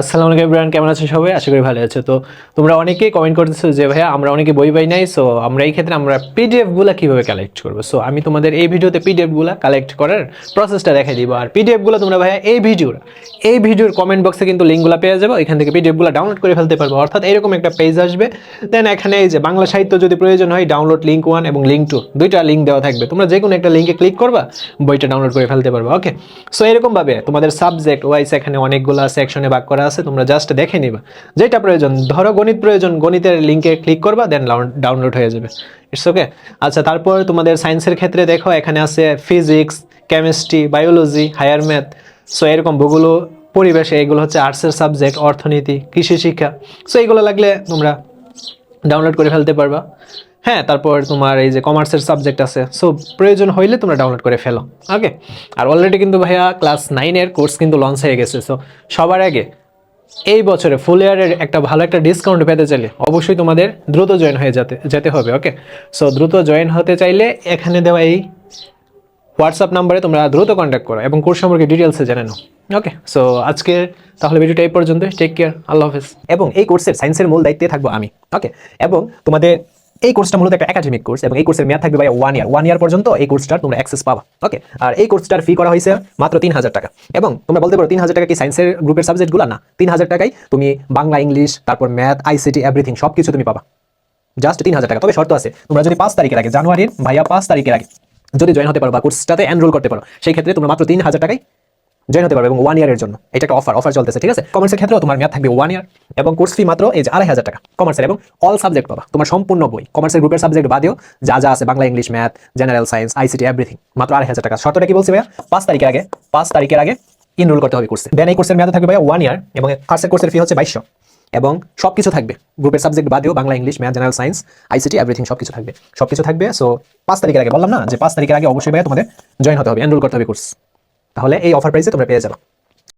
আসসালামু আলাইকুম ইব্রাহিম কেমন আছো সবাই? আশা করি ভালো আছো। তো তোমরা অনেকেই কমেন্ট করতেছো যে, ভাইয়া, আমরা অনেকে বই পাই নাই সো আমরা এই ক্ষেত্রে আমরা পিডিএফগুলা কীভাবে কালেক্ট করব? সো আমি তোমাদের এই ভিডিওতে পিডিএফগুলা কালেক্ট করার প্রসেসটা দেখাই দিব। আর পিডিএফগুলো তোমরা, ভাইয়া, এই ভিডিওর এই ভিডিওর কমেন্ট বক্সে কিন্তু লিঙ্কগুলো পেয়ে যাব এখান থেকে পিডিএফগুলো ডাউনলোড করে ফেলতে পারব। অর্থাৎ এরকম একটা পেজ আসবে। দেন এখানে এই যে বাংলা সাহিত্য যদি প্রয়োজন হয় ডাউনলোড লিঙ্ক ওয়ান এবং লিঙ্ক টু দুইটা লিঙ্ক দেওয়া থাকবে। তোমরা যে কোনো একটা লিঙ্কে ক্লিক করবা, বইটা ডাউনলোড করে ফেলতে পারবে ওকে সো এরকমভাবে তোমাদের সাবজেক্ট ওয়াইজ এখানে অনেকগুলো সেকশনে ভাগ করা আছে, তোমরা জাস্ট দেখে নিবা। যেটা প্রয়োজন, ধরো গণিত প্রয়োজন, গণিতের লিঙ্কে ক্লিক করবা দেন ডাউনলোড হয়ে যাবে। ইটস ওকে আচ্ছা তারপর তোমাদের সায়েন্সের ক্ষেত্রে দেখো, এখানে আছে physics chemistry biology higher math so এরকম ভূগোল পরিবেশে, এগুলো হচ্ছে আর্টসের সাবজেক্ট অর্থনীতি, কৃষি শিক্ষা। সো এইগুলো লাগলে তোমরা ডাউনলোড করে ফেলতে পারবা। হ্যাঁ তারপর তোমার এই যে কমার্সের সাবজেক্ট আছে। সো প্রয়োজন হইলে তোমরা ডাউনলোড করে ফেলো। ওকে আর অলরেডি কিন্তু ভাইয়া ক্লাস নাইনের কোর্স কিন্তু লঞ্চ হয়ে গেছে। সো সবার আগে এই বছরে ফুল ইয়ারের একটা ভালো একটা ডিসকাউন্ট পেতে চাইলে অবশ্যই তোমাদের দ্রুত জয়েন হয়ে যেতে যেতে হবে ওকে সো দ্রুত জয়েন হতে চাইলে এখানে দেওয়া এই হোয়াটসঅ্যাপ নাম্বারে তোমরা দ্রুত কন্ট্যাক্ট করো এবং কোর্স সম্পর্কে ডিটেলসে জেনে নাও ওকে সো আজকে তাহলে ভিডিওটা এই পর্যন্ত টেক কেয়ার আল্লাহ হাফেজ। এবং এই কোর্সের সায়েন্সের মূল দায়িত্বে থাকব আমি ওকে এবং তোমাদের এই কোর্সটা মূলত একটা একাডেমিক কোর্স এবং এই কোর্সের মেয়াদ থাকবে ভাই ওয়ান ইয়ার ওয়ান ইয়ার পর্যন্ত এই কোর্সটার তোমরা অ্যাক্সেস পাবা। ওকে আর এই কোর্সটার ফি করা হয়েছে মাত্র তিন হাজার টাকা। এবং তোমরা বলতে পারো, তিন হাজার টাকা কি সায়েন্সের গ্রুপের সাবজেক্টগুলো না। তিন হাজার টাকায় তুমি বাংলা, ইংলিশ, তারপর ম্যাথ আইসিটি এভরিথিং সব কিছু তুমি পাবা। জাস্ট তিন হাজার টাকা। তবে শর্ত আছে, তোমরা যদি পাঁচ তারিখের আগে, জানুয়ারির ভাইয়া পাঁচ তারিখের আগে যদি জয়েন হতে পারো বা কোর্সটাতে এনরোল করতে পারো, সেই ক্ষেত্রে তোমরা মাত্র তিন হাজার টাকায় জয়েন হতে পারবে এবং ওয়ান ইয়ারের জন্য। এটা একটা অফার অফার চলতেছে, ঠিক আছে? কমার্সের ক্ষেত্রেও তোমার মেয়াদ থাকবে ওয়ান ইয়ার এবং কোর্স ফি মাত্র এই যে আড়াই হাজার টাকা। কমার্সের এবং অল সাবজেক্ট পাবা। তোমার সম্পূর্ণ বই কমার্সের গ্রুপের সাবজেক্ট বাদেও যা যা আছে, Bangla, English math general science ICT everything মাত্র আড়াই হাজার টাকা। শর্তটা কি বলছি ভাইয়া? পাঁচ তারিখের আগে, পাঁচ তারিখের আগে ইনরোল করতে হবে কোর্সে দেন এই কোর্সের মেয়াদ থাকবে ভাইয়া ওয়ান ইয়ার এবং ফার্স্টের কোর্সের ফি হচ্ছে বাইশশো। এবং সব কিছু থাকবে গ্রুপের সাবজেক্ট বাদেও Bangla, English math general science ICT everything সব কিছু থাকবে। সব কিছু থাকবে সো পাঁচ তারিখের আগে বললাম না যে পাঁচ তারিখের আগে অবশ্যই ভাইয়া তোমাদের জয়েন হতে হবে এনরোল করতে হবে কোর্স তাহলে এই অফার প্রাইসে তোমরা পেয়ে যাবে।